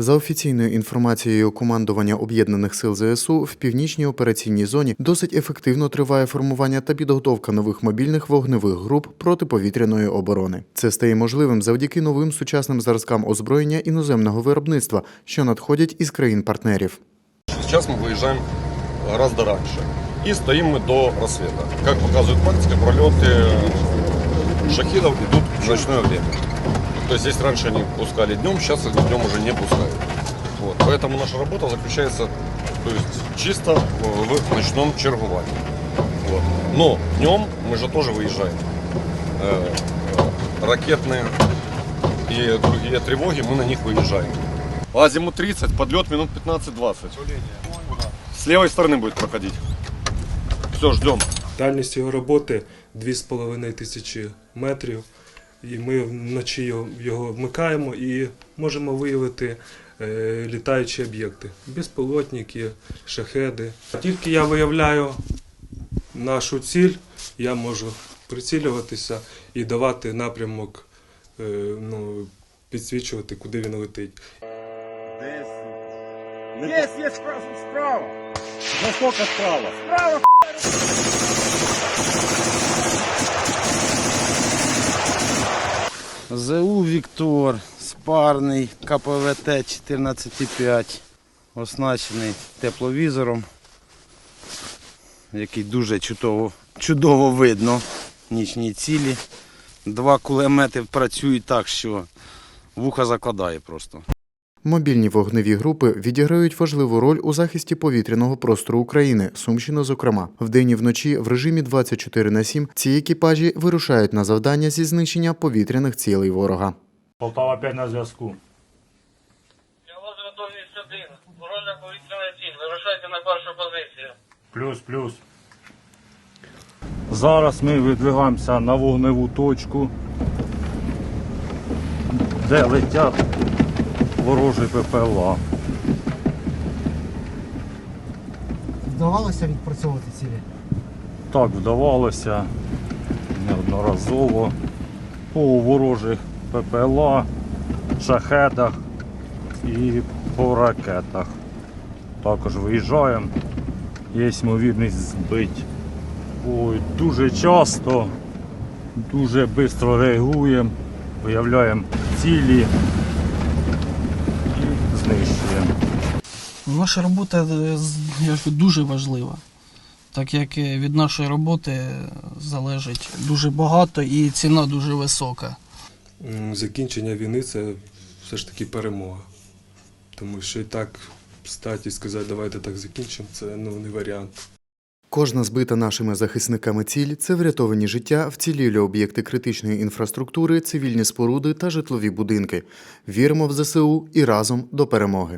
За офіційною інформацією командування об'єднаних сил ЗСУ, в північній операційній зоні досить ефективно триває формування та підготовка нових мобільних вогневих груп протиповітряної оборони. Це стає можливим завдяки новим сучасним зразкам озброєння іноземного виробництва, що надходять із країн-партнерів. Сейчас мы выезжаем гораздо раньше. И стоим мы до рассвета. Как показывает практика, пролеты шахидов идут в ночное время. То есть здесь раньше они пускали днем, сейчас их днем уже не пускают. Вот. Поэтому наша работа заключается то есть, чисто в в ночном чергувании. Вот. Но днем мы же тоже выезжаем. Э, э, Ракетные и другие тревоги, мы на них выезжаем. Азимут 30, подлет минут 15-20. С левой стороны будет проходить. Все, ждем. Дальність його роботи 2,5 тисячі метрів. І ми вночі його, вмикаємо і можемо виявити е, літаючі об'єкти. Безпілотники, шахеди. Тільки я виявляю нашу ціль, я можу прицілюватися і давати напрямок, е, ну, підсвічувати, куди він летить. Есть, есть справа. Насколько справа? Справа. ЗУ Віктор, спарний, КПВТ 14,5, оснащений тепловізором, який дуже чудово, чудово видно нічні цілі. Два кулемети працюють так, що вуха закладає просто. Мобільні вогневі групи відіграють важливу роль у захисті повітряного простору України, Сумщини, зокрема. Вдень і вночі в режимі 24 на 7 ці екіпажі вирушають на завдання зі знищення повітряних цілей ворога. Полтава 5 на зв'язку. Я вас готовність один. Ворожа повітряна ціль. Вирушайте на першу позицію. Плюс, плюс. Зараз ми видвигаємося на вогневу точку, де летять ворожі ППЛА. Вдавалося відпрацьовувати цілі? Так вдавалося неодноразово по ворожих ППЛА, шахедах і по ракетах. Також виїжджаємо, є ймовірність збити. Ой, дуже часто, дуже швидко реагуємо, виявляємо цілі знищуємо. Наша робота е, я кажу, дуже важлива, так як е, від нашої роботи е, залежить дуже багато і ціна дуже висока. Закінчення війни це все ж таки перемога. Тому що і так статі сказати, давайте так закінчимо, це ну, не варіант. Кожна збита нашими захисниками ціль це врятовані життя, вцілілі об'єкти критичної інфраструктури, цивільні споруди та житлові будинки. Віримо в ЗСУ і разом до перемоги.